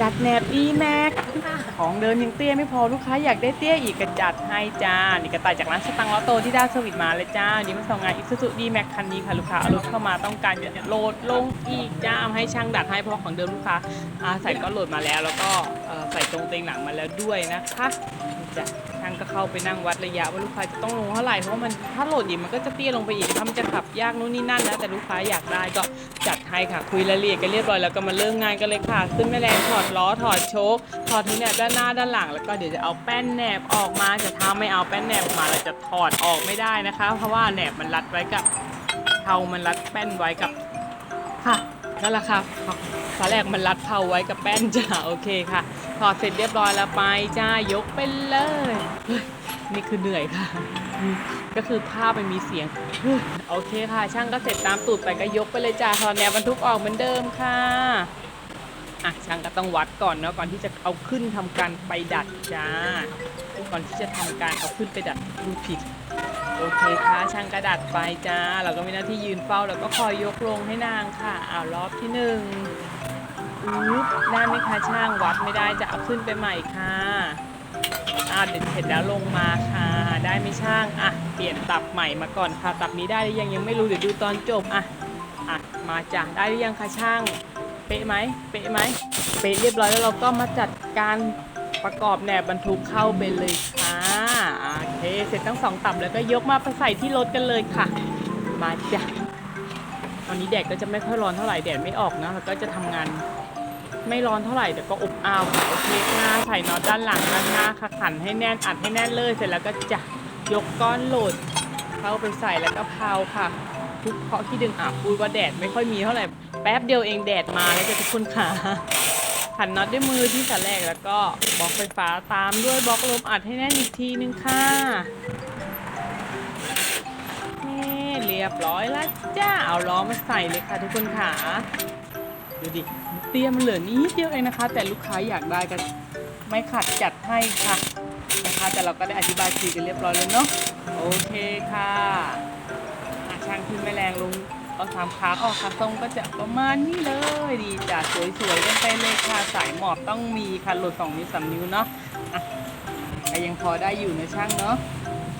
จัดแหนบอีแม็กของเดินยังเตี้ยไม่พอลูกค้าอยากได้เตี้ยอีกก็จัดให้จ้า นี่กระต่ายจากร้านสตังล้อโตที่ด้เซอร์วิสมาเลยจ้านี่มาส่งงานอิซูซูดีแม็กคันนี้ค่ะลูกค้าเอารถเข้ามาต้องการจะโหลดลงอีกจ้าให้ช่างดัดให้เพราะของเดิมลูกค้าอาใส่ก็โหลดมาแล้ว แล้วก็ใส่ตรงเตงหลังมาแล้วด้วยนะคะจ้ะช่างก็เข้าไปนั่งวัดระยะว่าลูกค้าจะต้องลงเท่าไหร่เพราะว่ามันถ้าโหลดอีกมันก็จะเตี้ยลงไปอีกถ้ามันจะขับยากนู่นนี่นั่นนะแต่ลูกค้าอยากได้ก็จัดให้ค่ะคุยรายละเอียดกันเรียบร้อยแล้วก็มาเริ่มงานกันเลยค่ะ ขึ้นแม่แรงถอดล้อถอดโชคถอดทุกแหนบด้านหน้าด้านหลัง แล้วก็เดี๋ยวจะเอาแป้นแหนบออกมาจะถ้าไม่เอาแป้นแหนบออกมาเราจะถอดออกไม่ได้นะคะ เพราะว่าแหนบมันรัดไว้กับเทามันรัดแป้นไว้กับค่ะนั่นแหละค่ะตอนแรกมันรัดเทาไว้กับแป้นจ้าโอเคค่ะถอดเสร็จเรียบร้อยแล้วไปจ้ายกไปเลยนี่คือเหนื่อยค่ะ ก็คือภาพมันมีเสียง โอเคค่ะ ช่างก็เสร็จตามตูดไปก็ยกไปเลยจ้าถอดแนวบรรทุกออกเหมือนเดิมค่ะ อะช่างก็ต้องวัดก่อนเนาะก่อนที่จะเอาขึ้นทำการไปดัดจ้า ก่อนที่จะทำการเอาขึ้นไปดัดดูผิดโอเคค่ะช่างกระดัดไปจ้า เราก็มีหน้าที่ยืนเฝ้าแล้วก็คอยยกลงให้นางค่ะอ้าวรอบที่หนึ่งอุ๊บได้ไหมคะช่างวัดไม่ได้จะเอาขึ้นไปใหม่ค่ะอ่าเด็ดเสร็จแล้วลงมาค่ะ ได้ไหมช่างอะเปลี่ยนตับใหม่มาก่อนค่ะตับนี้ได้หรือยังยังไม่รู้เดี๋ยวดูตอนจบอะอะมาจ้ะได้หรือยังคะช่าง เป๊ะไหมเป๊ะไหมเป๊ะเรียบร้อยแล้วเราก็มาจัดการประกอบแหนบบรรทุกเข้าไปเลยค่ะโอเคเสร็จทั้งสองตับแล้วก็ยกมาไปใส่ที่รถกันเลยค่ะ มาจ้ะตอนนี้แดดก็จะไม่ค่อยร้อนเท่าไหร่แดดไม่ออกนะแล้วก็จะทำงานไม่ร้อนเท่าไหร่แต่ก็อบอ้าวค่ะโอเคค่ะใส่น็อตด้านหลังด้านหน้าค่ะขันให้แน่นอัดให้แน่นเลยเสร็จแล้วก็จะยกก้อนโหลดเข้าไปใส่แล้วก็เพาค่ะทุกเคาะที่ดึงอะพูดว่าแดดไม่ค่อยมีเท่าไหร่ แป๊บเดียวเองแดดมาแล้วจะทุกคนขาขันน็อตด้วยมือที่สันแรกแล้วก็บล็อกไฟฟ้าตามด้วยบล็อกลมอัดให้แน่นอีกทีนึงค่ะนี่เรียบร้อยแล้วจ้าเอาล้อมาใส่เลยค่ะทุกคนขาดูดิเตรียมเหลือนิดเดียวเองนะคะ แต่ลูกค้าอยากได้กันไม่ขัดจัดให้ค่ะนะคะ แต่เราก็ได้อธิบายคุยกันเรียบร้อยแล้วเนาะโอเคค่ะช่างขึ้นแม่แรงลง เอาสามขาออกขาทรงก็จะประมาณนี้เลยดีจ้ะสวยๆกันไปเลยค่ะสายหมอบต้องมีค่ะหลุดสองนิ้วสามนิ้วเนาะอะยังพอได้อยู่นะช่างเนาะ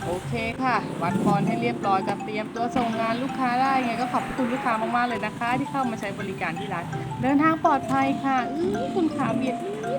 โอเคค่ะ วัดบอลให้เรียบร้อยกับเตรียมตัวส่งงานลูกค้าได้ไงก็ขอบคุณลูกค้ามากๆเลยนะคะ ที่เข้ามาใช้บริการที่ร้านเดินทางปลอดภัยค่ะอื้อคุณขาเบียดนิด